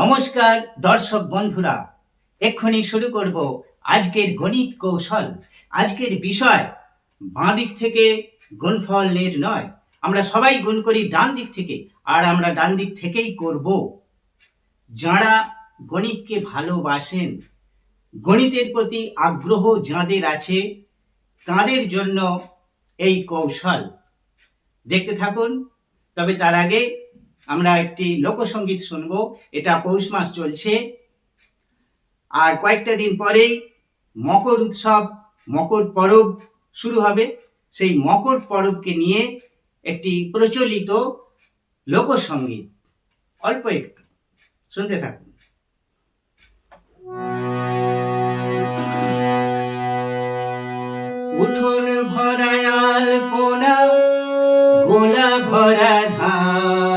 নমস্কার, দর্শক বন্ধুরা। এক্ষুনি শুরু করব আজকের গণিত কৌশল। আজকের বিষয় বাঁ দিক থেকে গুণফল নির্ণয়। আমরা সবাই গুণ করি ডান দিক থেকে, আর আমরা ডান দিক থেকেই করব। যারা গণিতকে ভালোবাসেন, গণিতের প্রতি আগ্রহ যাঁদের আছে, তাদের জন্য এই কৌশল। দেখতে থাকুন, তবে তার আগে আমরা একটি লোকসঙ্গীত শুনব। এটা পৌষ মাস চলছে। আর কয়েকটা দিন পরেই মকর উৎসব, মকর পরব শুরু হবে। সেই মকর পরবকে নিয়ে একটি প্রচলিত লোকসঙ্গীত অল্প একটু। শুনতে থাকুন। উঠোন ভরায়াল পোনা গোলা ভরা ধান।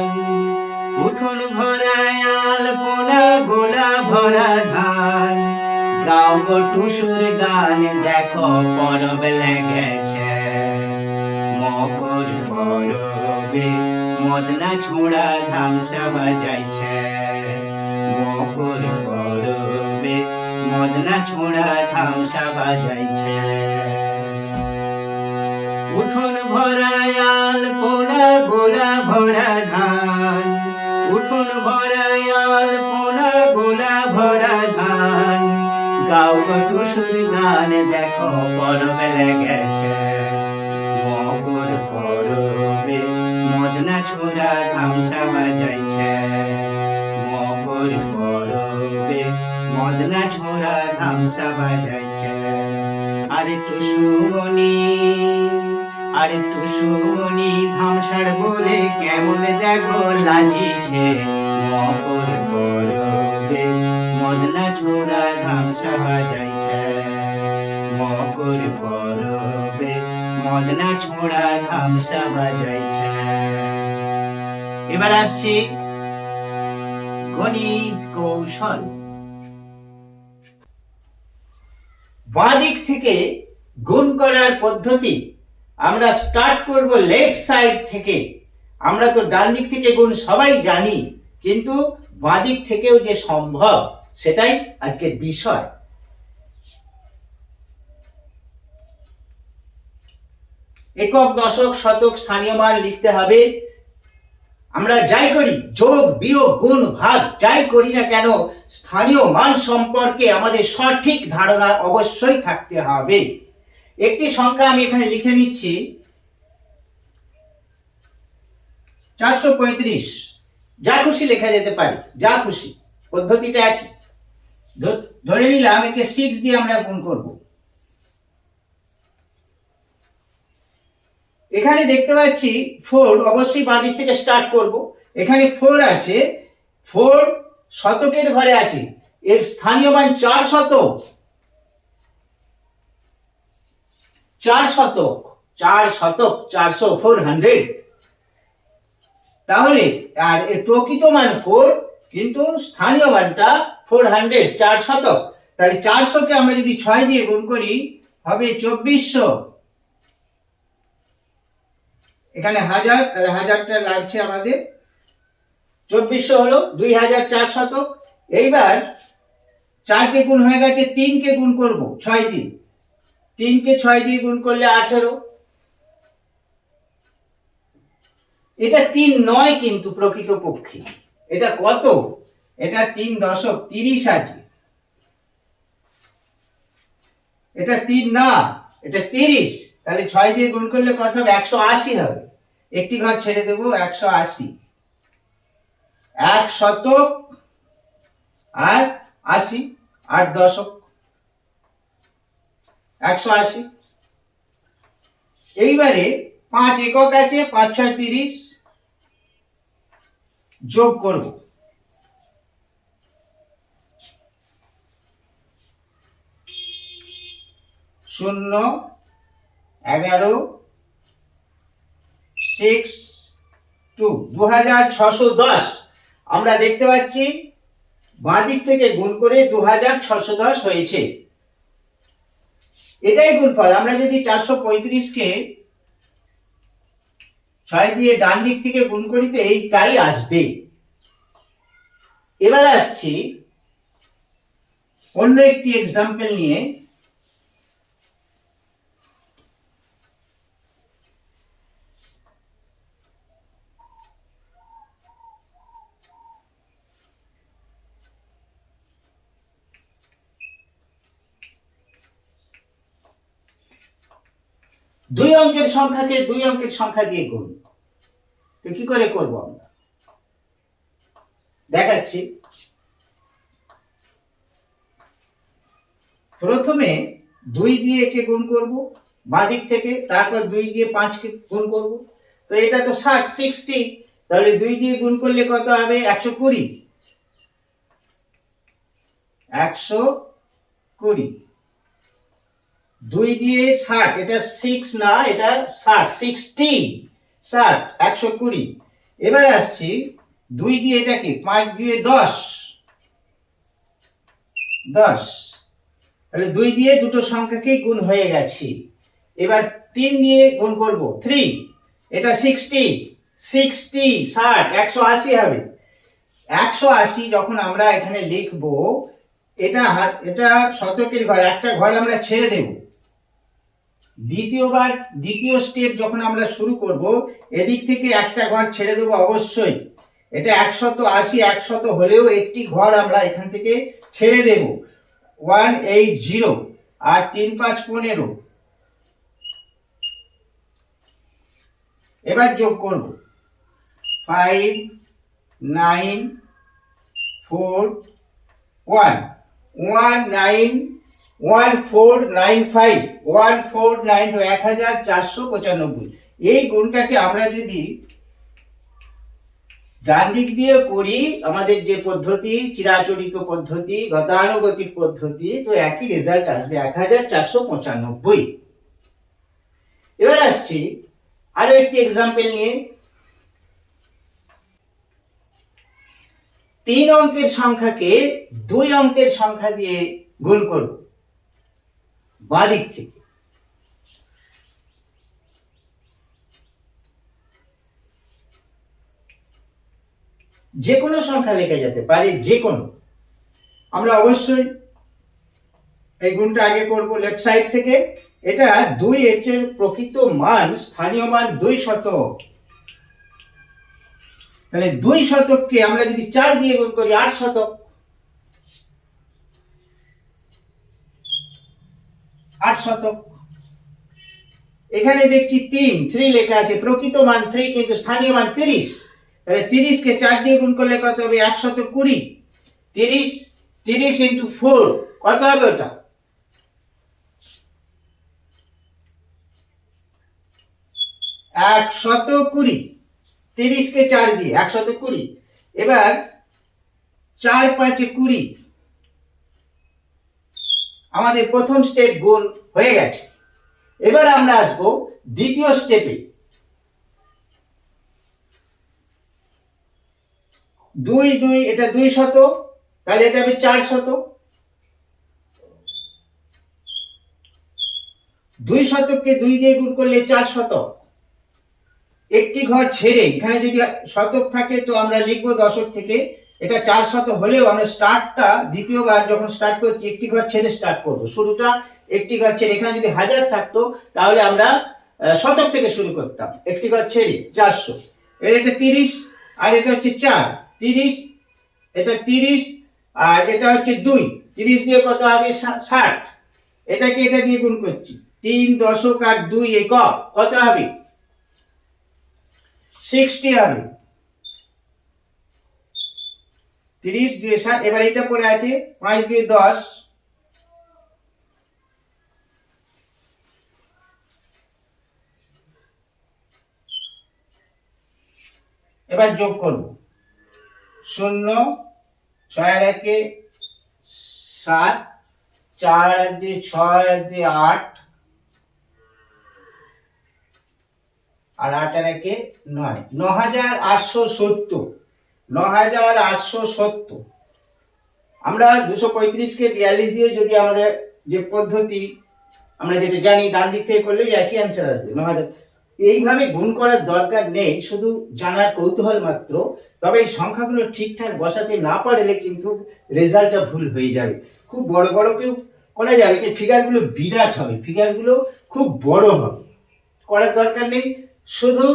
ভরা ধান গাও গো টুসুর গান, দেখো পরব লেগেছে। মকর পরবে, মদনা ছোড়া ধামসা বাজাইছে মকর পরবে, মদনা ছোড়া ধামসা বাজাইছে উঠোন ভরায়াল পোনা গোলা ভরা ধান। উঠোন ভরায়াল পোনা গোলা ভরা ধান। গাও টুসুর গান, দেখো পরব লেগেছে। মকর পরবে, মদনা ছোড়া ধামসা বাজাইছে। মকর পরবে, মদনা ছোড়া ধামসা বাজাইছে। আরে টুসুমনি আরে টুসুমনি ধামসার বলে কেমন দেখো লাজিছে। মকর পরবে মদনা ছোড়া ধামসা বাজাইছে। মকর পরবে মদনা ছোড়া ধামসা বাজাইছে। এবার আসছি গণিত কৌশল। বাঁ দিক থেকে গুণ করার পদ্ধতি আমরা স্টার্ট করব লেফট সাইড থেকে। আমরা তো ডান দিক থেকে গুণ সবাই জানি, কিন্তু বাঁ দিক থেকেও যে সম্ভব সেটাই আজকের বিষয়। একক, দশক, শতক, স্থানীয় মান লিখতে হবে। আমরা যাই করি, যোগ, বিয়োগ, গুণ, ভাগ, যাই করি না কেন, স্থানীয় মান সম্পর্কে আমাদের সঠিক ধারণা অবশ্যই থাকতে হবে। একটি সংখ্যা আমি এখানে লিখে নিচ্ছি। চারশো পঁয়ত্রিশ। যা খুশি লেখা যেতে পারে, যা খুশি। পদ্ধতিটা একই। ধরে নিলাম একে সিক্স দিয়ে আমরা গুণ করব। এখানে দেখতে পাচ্ছি ফোর অবশ্যই বাঁ দিক থেকে স্টার্ট করব। এখানে ফোর আছে। ফোর শতকের ঘরে আছে। এর স্থানীয় মান চার শতক। চার শতক। চার শতক চারশো ফোর হান্ড্রেড তাহলে, আর এর প্রকৃত মান ফোর কিন্তু স্থানীয় মানটা ফোর হান্ড্রেড চার শতক। তাহলে চারশোকে আমরা যদি ছয় দিয়ে গুণ করি, হবে চব্বিশশো। এখানে হাজার, তাহলে হাজারটা লাগছে আমাদের। চব্বিশশো হলো দুই হাজার চার শতক। এইবার চারকে গুণ হয়ে গেছে, তিনকে গুণ করব, ছয় দিন তিনকে ছয় দিয়ে গুণ করলে আঠেরো। এটা তিন নয় কিন্তু প্রকৃত পক্ষে এটা কত? এটা তিন দশক তিরিশ আছে। এটা তিন না, এটা তিরিশ। তাহলে ছয় দিয়ে গুণ করলে কত হবে? একশো আশি হবে। একটি ঘর ছেড়ে দেবো, একশো আশি। এক শতক আর আশি, আট দশক। একশো আশি। এইবারে পাঁচ একক আছে, পাঁচ ছয় তিরিশ। যোগ করব। শূন্য, এগারো সিক্স টু দু হাজার ছশো দশ। আমরা দেখতে পাচ্ছি বাঁ দিক থেকে গুণ করে দু হাজার ছশো দশ হয়েছে। এটাই গুণফল। আমরা যদি চারশো পঁয়ত্রিশকে ছয় দিয়ে ডান দিক থেকে গুণ করিতে এই এইটাই আসবে। এবার আসছি অন্য একটি এক্সাম্পল নিয়ে। দুই অঙ্কের সংখ্যাকে দুই অঙ্কের সংখ্যা দিয়ে গুণ। তো কি করে করব আমরা? দেখাচ্ছি। প্রথমে দুই দিয়ে একে গুণ করব বাঁ দিক থেকে, তারপর দুই দিয়ে পাঁচকে গুণ করব। তো এটা তো ষাট, সিক্সটি, তাহলে দুই দিয়ে গুণ করলে কত হবে? একশো কুড়ি। একশো কুড়ি। দুই দিয়ে ষাট, এটা সিক্স না, এটা ষাট সিক্সটি ষাট, একশো কুড়ি। এবারে আসছি, দুই দিয়ে এটা কি? পাঁচ দিয়ে দশ। দশ। তাহলে দুই দিয়ে দুটো সংখ্যাকেই গুণ হয়ে গেছি। এবার তিন দিয়ে গুণ করব থ্রি এটা সিক্সটি সিক্সটি ষাট, একশো আশি হবে। একশো আশি যখন আমরা এখানে লিখব, এটা এটা শতকের ঘর, একটা ঘর আমরা ছেড়ে দেব। দ্বিতীয়বার, দ্বিতীয় স্টেপ যখন আমরা শুরু করব, এদিক থেকে একটা ঘর ছেড়ে দেবো অবশ্যই। এটা একশত আশি, একশত হলেও একটি ঘর আমরা এখান থেকে ছেড়ে দেব। ওয়ান এইট জিরো আর তিন পাঁচ পনেরো। এবার যোগ করব। Five, nine, four, one. One, nine one four nine five, one four nine এক হাজার চারশো পঁচানব্বই। এই গুণটাকে আমরা যদি ডান দিক দিয়ে করি, আমাদের যে পদ্ধতি, চিরাচরিত পদ্ধতি, গতানুগতিক পদ্ধতি, তো একই রেজাল্ট আসবে, এক হাজার চারশো পঁচানব্বই। এবার আসছি আরও একটি এক্সাম্পল নিয়ে। তিন অঙ্কের সংখ্যাকে দুই অঙ্কের সংখ্যা দিয়ে গুণ করব। বাদিক থেকে। যে কোনো সংখ্যা লেখা যেতে পারে, যে কোনো। আমরা অবশ্যই এই গুণটা আগে করব লেফট সাইড থেকে। এটা দুই এর প্রকৃত মান, স্থানীয় মান দুই শতক। তাহলে দুই শতককে আমরা যদি চার দিয়ে গুণ করি, আট শতক। শতক। এখানে দেখছি তিন, থ্রি লেখা আছে, প্রকৃত মান থ্রি কিন্তু স্থানীয় মান তিরিশ। তাহলে তিরিশকে চার দিয়ে গুণ করলে কত হবে? একশত কুড়ি। তিরিশ তিরিশ ইন্টু ফোর কত হবে ওটা? একশত কুড়ি। তিরিশকে চার দিয়ে একশত কুড়ি। এবার চার পাঁচে কুড়ি। আমাদের প্রথম স্টেপ গুণ হয়ে গেছে। এবার আমরা আসব দ্বিতীয় স্টেপে দুই দুই, এটা দুই শত, তাহলে এটা হবে চার শত। দুই শতককে দুই দিয়ে গুণ করলে চার শতক একটি ঘর ছেড়ে এখানে যদি শতক থাকে, তো আমরা লিখব দশক থেকে এটা চার শত হলেও আমরা স্টার্টটা দ্বিতীয়বার যখন স্টার্ট করছি, একটি ঘর ছেড়ে স্টার্ট করব। শুরুটা একটি ঘর ছেড়ে, এখানে যদি হাজার থাকতো, তাহলে আমরা শতক থেকে শুরু করতাম। একটি ঘর ছেড়ে, চারশো। এর এটা তিরিশ, আর এটা হচ্ছে চার। তিরিশ, এটা তিরিশ, আর এটা হচ্ছে দুই। তিরিশ দিয়ে কত হবে? ষাট। এটাকে এটা দিয়ে গুণ করছি। তিন দশক আর দুই একক, কত হবে? সিক্সটি হবে। তিরিশ, দুই ষাট এবার এটা পড়ে আছে, পাঁচ, দুই, দশ। এবার যোগ করব। শূন্য, ছয় আর একে সাত, চার আর দুই, ছয় আর দুই, আট, আর আট আর একে নয়। ন হাজার আটশো সত্তর। ন হাজার আটশো সত্তর। আমরা দুশো পঁয়ত্রিশকে বিয়াল্লিশ দিয়ে যদি আমাদের যে পদ্ধতি, আমরা যেটা জানি, ডান দিক থেকে করলে একই অ্যান্সার আসবে ন হাজার এইভাবে গুণ করার দরকার নেই, শুধু জানার কৌতূহল মাত্র, তবে এই সংখ্যাগুলো ঠিকঠাক বসাতে না পারলে কিন্তু রেজাল্টটা ভুল হয়ে যাবে। খুব বড় বড় কেউ করা যাবে কিন্তু ফিগারগুলো বিরাট হবে ফিগারগুলো খুব বড় হবে। করার দরকার নেই, শুধু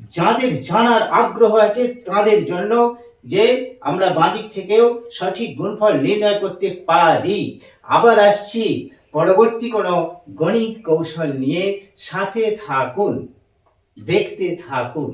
যাদের জানার আগ্রহ আছে তাদের জন্য যে আমরা বাঁদিক থেকেও সঠিক গুণফল নির্ণয় করতে পারি। আবার আসছি পরবর্তী কোনো গণিত কৌশল নিয়ে সাথে থাকুন, দেখতে থাকুন।